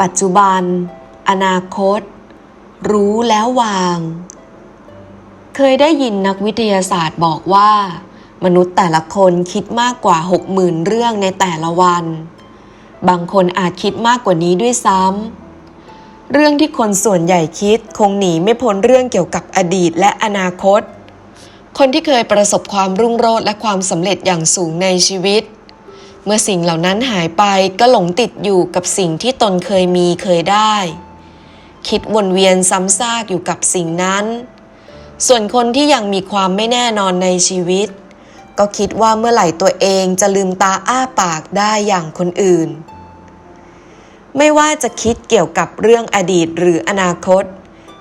ปัจจุบัน อนาคต รู้แล้ววาง เคยได้ยินนักวิทยาศาสตร์บอกว่า มนุษย์แต่ละคนคิดมากกว่า 60,000 เรื่องในแต่ละวัน บางคนอาจคิดมากกว่านี้ด้วยซ้ำ เรื่องที่คนส่วนใหญ่คิดคงหนีไม่พ้นเรื่องเกี่ยวกับอดีตและอนาคต คนที่เคยประสบความรุ่งโรจน์และความสำเร็จอย่างสูงในชีวิตเเมื่อสิ่งเหล่านั้นหายไปก็หลงติดอยู่กับสิ่งที่ตนเคยมีเคยได้ คิดวนเวียนซ้ำซากอยู่กับสิ่งนั้น ส่วนคนที่ยังมีความไม่แน่นอนในชีวิต ก็คิดว่าเมื่อไหร่ตัวเองจะลืมตาอ้าปากได้อย่างคนอื่น ไม่ว่าจะคิดเกี่ยวกับเรื่องอดีตหรืออนาคต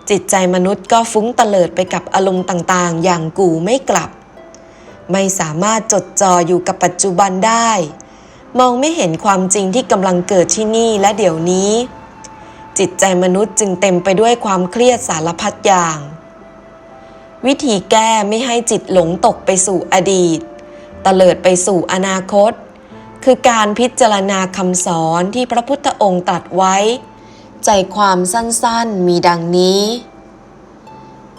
จิตใจมนุษย์ก็ฟุ้งเตลิดไปกับอารมณ์ต่างๆ อย่างกูไม่กลับไม่สามารถจดจ่ออยู่กับปัจจุบันได้ มองไม่เห็นความจริงที่กำลังเกิดที่นี่และเดี๋ยวนี้ จิตใจมนุษย์จึงเต็มไปด้วยความเครียดสารพัดอย่าง วิธีแก้ไม่ให้จิตหลงตกไปสู่อดีตตเลิดไปสู่อนาคต คือการพิจารณาคำสอนที่พระพุทธองค์ตรัสไว้ ใจความสั้นๆมีดังนี้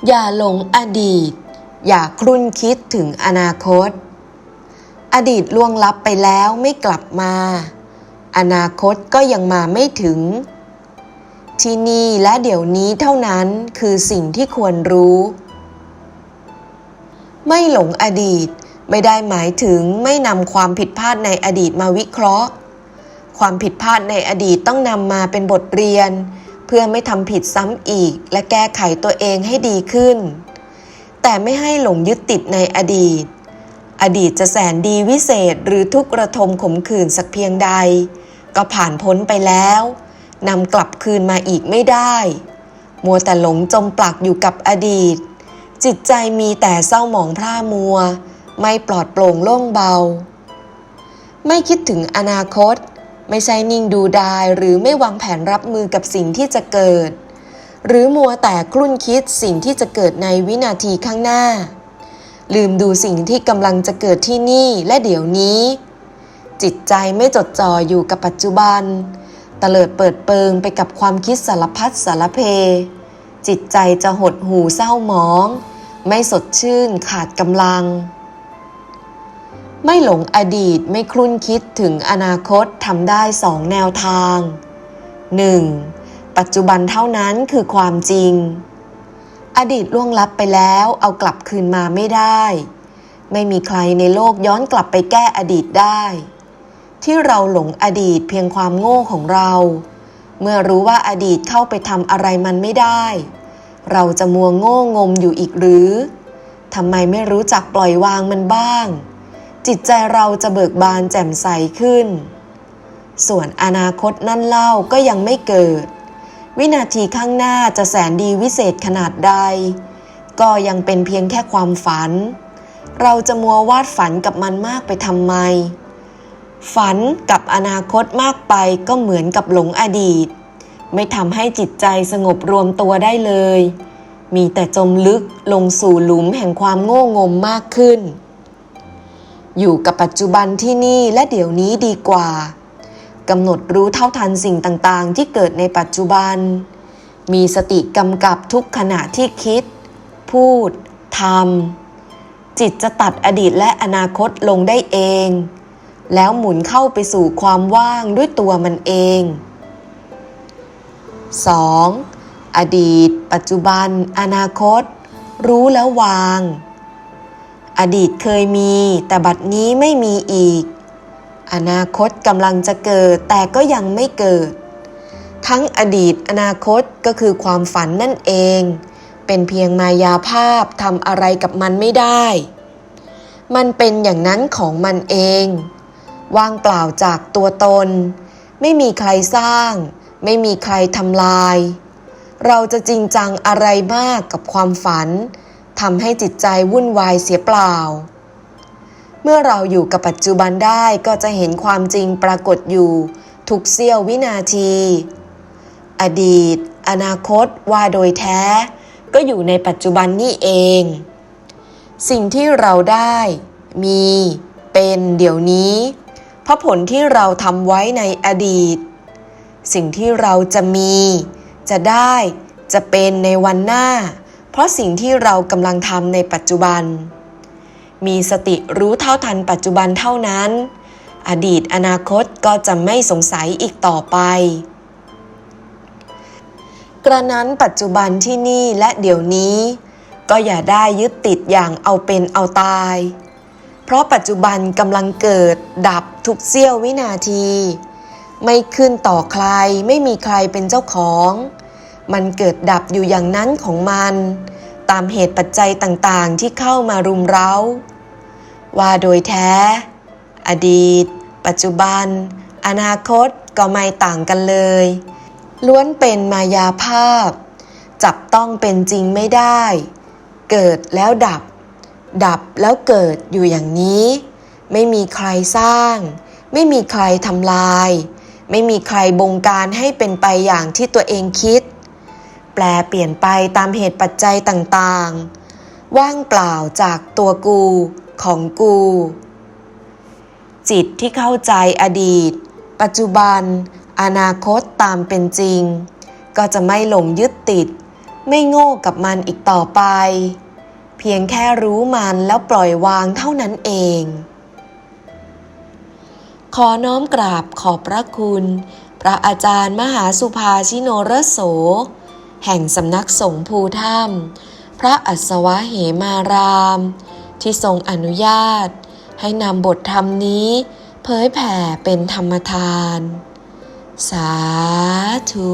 อย่าหลงอดีต อย่าครุ่นคิดถึงอนาคต อดีตล่วงลับไปแล้วไม่กลับมา อนาคตก็ยังมาไม่ถึง ที่นี่และเดี๋ยวนี้เท่านั้นคือสิ่งที่ควรรู้ ไม่หลงอดีตไม่ได้หมายถึงไม่นำความผิดพลาดในอดีตมาวิเคราะห์ ความผิดพลาดในอดีตต้องนำมาเป็นบทเรียน เพื่อไม่ทำผิดซ้ำอีก และแก้ไขตัวเองให้ดีขึ้น แต่ไม่ให้หลงยึดติดในอดีต อดีตจะแสนดีวิเศษหรือทุกระทมขมขื่นสักเพียงใด ก็ผ่านพ้นไปแล้วนำกลับคืนมาอีกไม่ได้ มัวแต่หลงจมปลักอยู่กับอดีต จิตใจมีแต่เศร้าหมองพร่ามัว ไม่ปลอดโปร่งโล่งเบา ไม่คิดถึงอนาคต ไม่ใช่นิ่งดูดายหรือไม่วางแผนรับมือกับสิ่งที่จะเกิด หรือมัวแต่คลุ่นคิดสิ่งที่จะเกิดในวินาทีข้างหน้า ลืมดูสิ่งที่กำลังจะเกิดที่นี่และเดี๋ยวนี้ จิตใจไม่จดจ่ออยู่กับปัจจุบันตเลิดเปิดเปิงไปกับความคิดสารพัดสารเพ จิตใจจะหดหูเศร้าหมอง ไม่สดชื่นขาดกำลัง ไม่หลงอดีตไม่ครุ่นคิดถึงอนาคตทำได้สองแนวทาง 1. ปัจจุบันเท่านั้นคือความจริง อดีตล่วงลับไปแล้วเอากลับคืนมาไม่ได้ ไม่มีใครในโลกย้อนกลับไปแก้อดีตได้ ที่เราหลงอดีตเพียงความโง่ของเรา เมื่อรู้ว่าอดีตเข้าไปทำอะไรมันไม่ได้ เราจะมัวโง่งมอยู่อีกหรือทำไมไม่รู้จักปล่อยวางมันบ้าง จิตใจเราจะเบิกบานแจ่มใสขึ้น ส่วนอนาคตนั่นเล่าก็ยังไม่เกิด วินาทีข้างหน้าจะแสนดีวิเศษขนาดใด ก็ยังเป็นเพียงแค่ความฝัน เราจะมัววาดฝันกับมันมากไปทำไม ฝันกับอนาคตมากไปก็เหมือนกับหลงอดีต ไม่ทำให้จิตใจสงบรวมตัวได้เลย มีแต่จมลึกลงสู่หลุมแห่งความโง่งมมากขึ้น อยู่กับปัจจุบันที่นี่และเดี๋ยวนี้ดีกว่า กำหนดรู้เท่าทันสิ่งต่างๆ ที่เกิดในปัจจุบัน มีสติกำกับทุกขณะที่คิด พูดทำจิตจะตัดอดีตและอนาคตลงได้เอง แล้วหมุนเข้าไปสู่ความว่างด้วยตัวมันเอง 2. อดีต ปัจจุบัน อนาคต รู้แล้ววาง อดีตเคยมีแต่บัดนี้ไม่มีอีก อนาคตกำลังจะเกิดแต่ก็ยังไม่เกิด ทั้งอดีตอนาคตก็คือความฝันนั่นเอง เป็นเพียงมายาภาพทำอะไรกับมันไม่ได้ มันเป็นอย่างนั้นของมันเอง ว่างเปล่าจากตัวตน ไม่มีใครสร้าง ไม่มีใครทำลาย เราจะจริงจังอะไรมากกับความฝันทำให้จิตใจวุ่นวายเสียเปล่า เมื่อเราอยู่กับปัจจุบันได้ก็จะเห็นความจริงปรากฏอยู่ ทุกเสี้ยววินาที อดีต อนาคตว่าโดยแท้ ก็อยู่ในปัจจุบันนี่เอง สิ่งที่เราได้ มี เป็นเดี๋ยวนี้เพราะผลที่เราทำไว้ในอดีต สิ่งที่เราจะมี จะได้ จะเป็นในวันหน้า เพราะสิ่งที่เรากำลังทำในปัจจุบัน มีสติรู้เท่าทันปัจจุบันเท่านั้น อดีตอนาคตก็จะไม่สงสัยอีกต่อไป กระนั้นปัจจุบันที่นี่และเดี๋ยวนี้ ก็อย่าได้ยึดติดอย่างเอาเป็นเอาตาย เพราะปัจจุบันกำลังเกิดดับทุกเสี้ยววินาที ไม่ขึ้นต่อใครไม่มีใครเป็นเจ้าของ มันเกิดดับอยู่อย่างนั้นของมันตามเหตุปัจจัยต่างๆที่เข้ามารุมเร้า ว่าโดยแท้ อดีต ปัจจุบัน อนาคตก็ไม่ต่างกันเลย ล้วนเป็นมายาภาพ จับต้องเป็นจริงไม่ได้ เกิดแล้วดับ ดับแล้วเกิดอยู่อย่างนี้ ไม่มีใครสร้าง ไม่มีใครทำลาย ไม่มีใครบงการให้เป็นไปอย่างที่ตัวเองคิด แปลเปลี่ยนไปตามเหตุปัจจัยต่างๆ ว่างเปล่าจากตัวกู ของกู จิตที่เข้าใจอดีต ปัจจุบัน อนาคตตามเป็นจริง ก็จะไม่หลงยึดติด ไม่โง่กับมันอีกต่อไป เพียงแค่รู้มันแล้วปล่อยวางเท่านั้นเอง ขอน้อมกราบขอบพระคุณ พระอาจารย์มหาสุภาชิโนรโส แห่งสำนักสงฆ์ภูถ้ำพระอัศวะเหมาราม ที่ทรงอนุญาต ให้นำบทธรรมนี้ เผยแผ่เป็นธรรมทาน สาธุ